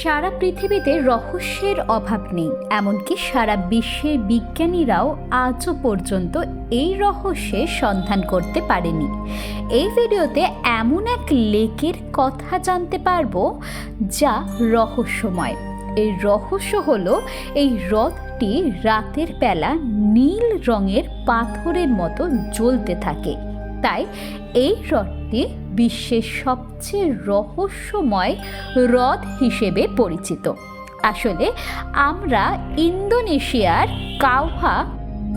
সারা পৃথিবীতে রহস্যের অভাব নেই, এমনকি সারা বিশ্বের বিজ্ঞানীরাও আজও পর্যন্ত এই রহস্যের সন্ধান করতে পারেনি। এই ভিডিওতে এমন এক লেকের কথা জানতে পারব যা রহস্যময়। এই রহস্য হলো এই হ্রদটি রাতের বেলা নীল রঙের পাথরের মতো জ্বলতে থাকে। তাই এই হ্রদটি বিশ্বের সবচেয়ে রহস্যময় হ্রদ হিসেবে পরিচিত। আসলে আমরা ইন্দোনেশিয়ার কাউহা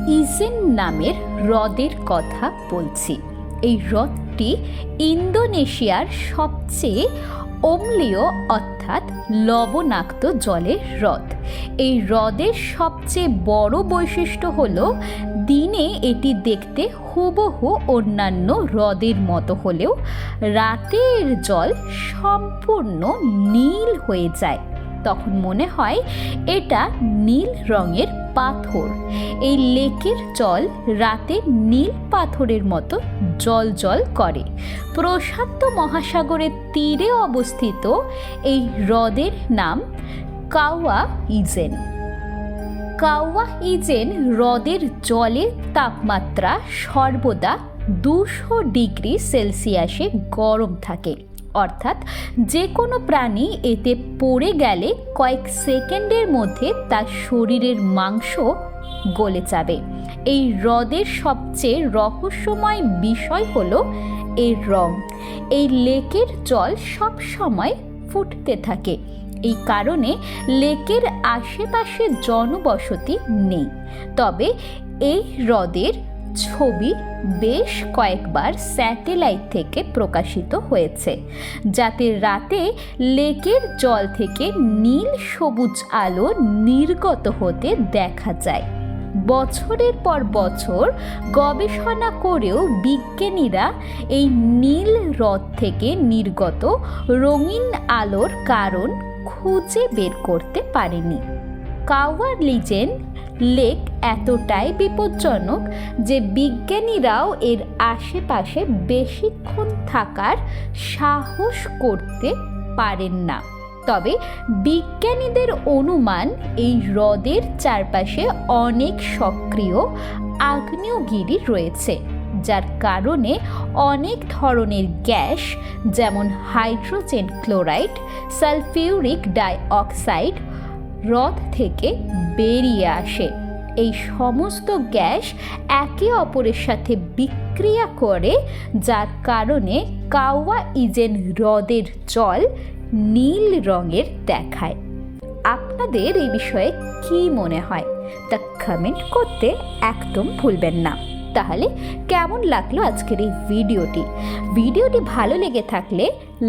ইজেন নামের হ্রদের কথা বলছি। এই হ্রদটি ইন্দোনেশিয়ার সবচেয়ে অম্লীয় অর্থাৎ লবণাক্ত জলের হ্রদ। এই হ্রদের সবচেয়ে বড় বৈশিষ্ট্য হলো দিনে এটি দেখতে হুবহু অন্যান্য হ্রদের মতো হলেও রাতের জল সম্পূর্ণ নীল হয়ে যায়। তখন মনে হয় এটা নীল রঙের পাথর। এই লেকের জল রাতে নীল পাথরের মতো জল জল করে। প্রশান্ত মহাসাগরের তীরে অবস্থিত এই হ্রদের নাম কাওয়া ইজেন। কাওয়া ইজেন হ্রদের জলের তাপমাত্রা সর্বদা দুশো ডিগ্রি সেলসিয়াসে গরম থাকে। অর্থাৎ যে কোনো প্রাণী এতে পড়ে গেলে কয়েক সেকেন্ডের মধ্যে তার শরীরের মাংস গলে যাবে। এই হ্রদের সবচেয়ে রহস্যময় বিষয় হলো এর রং। এই লেকের জল সব সময় ফুটতে থাকে। এই কারণে লেকের আশেপাশে জনবসতি নেই। তবে এই হ্রদের ছবি বেশ কয়েকবার স্যাটেলাইট থেকে প্রকাশিত হয়েছে, যাতে রাতে লেকের জল থেকে নীল সবুজ আলো নির্গত হতে দেখা যায়। বছরের পর বছর গবেষণা করেও বিজ্ঞানীরা এই নীল হ্রদ থেকে নির্গত রঙিন আলোর কারণ খুঁজে বের করতে পারেনি। কাওয়ার লিজেন লেক এতটাই বিপজ্জনক যে বিজ্ঞানীরাও এর আশেপাশে বেশিক্ষণ থাকার সাহস করতে পারেন না। তবে বিজ্ঞানীদের অনুমান এই হ্রদের চারপাশে অনেক সক্রিয় আগ্নেয়গিরি রয়েছে। যার কারণে অনেক ধরনের গ্যাস, যেমন হাইড্রোজেন ক্লোরাইড, সালফিউরিক ডাইঅক্সাইড, হ্রদ থেকে বেরিয়ে আসে। এই সমস্ত গ্যাস একে অপরের সাথে বিক্রিয়া করে, যার কারণে কাওয়া ইজেন হ্রদের জল নীল রঙের দেখায়। আপনাদের এই বিষয়ে কি মনে হয়? তা কমেন্ট করতে একদম ভুলবেন না। তাহলে কেমন লাগল আজকের এই ভিডিওটি? ভিডিওটি ভালো লেগে থাকলে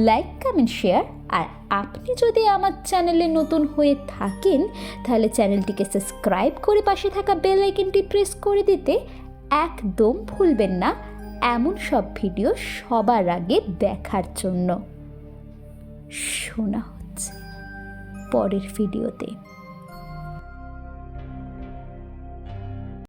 লাইক, কমেন্ট, শেয়ার আর আপনি যদি আমার চ্যানেলে নতুন হয়ে থাকেন, তাহলে চ্যানেলটিকে সাবস্ক্রাইব করে পাশে থাকা বেল আইকনটি প্রেস করে দিতে একদম ভুলবেন না। এমন সব ভিডিও সবার আগে দেখার জন্য। শোনা হচ্ছে পরের ভিডিওতে।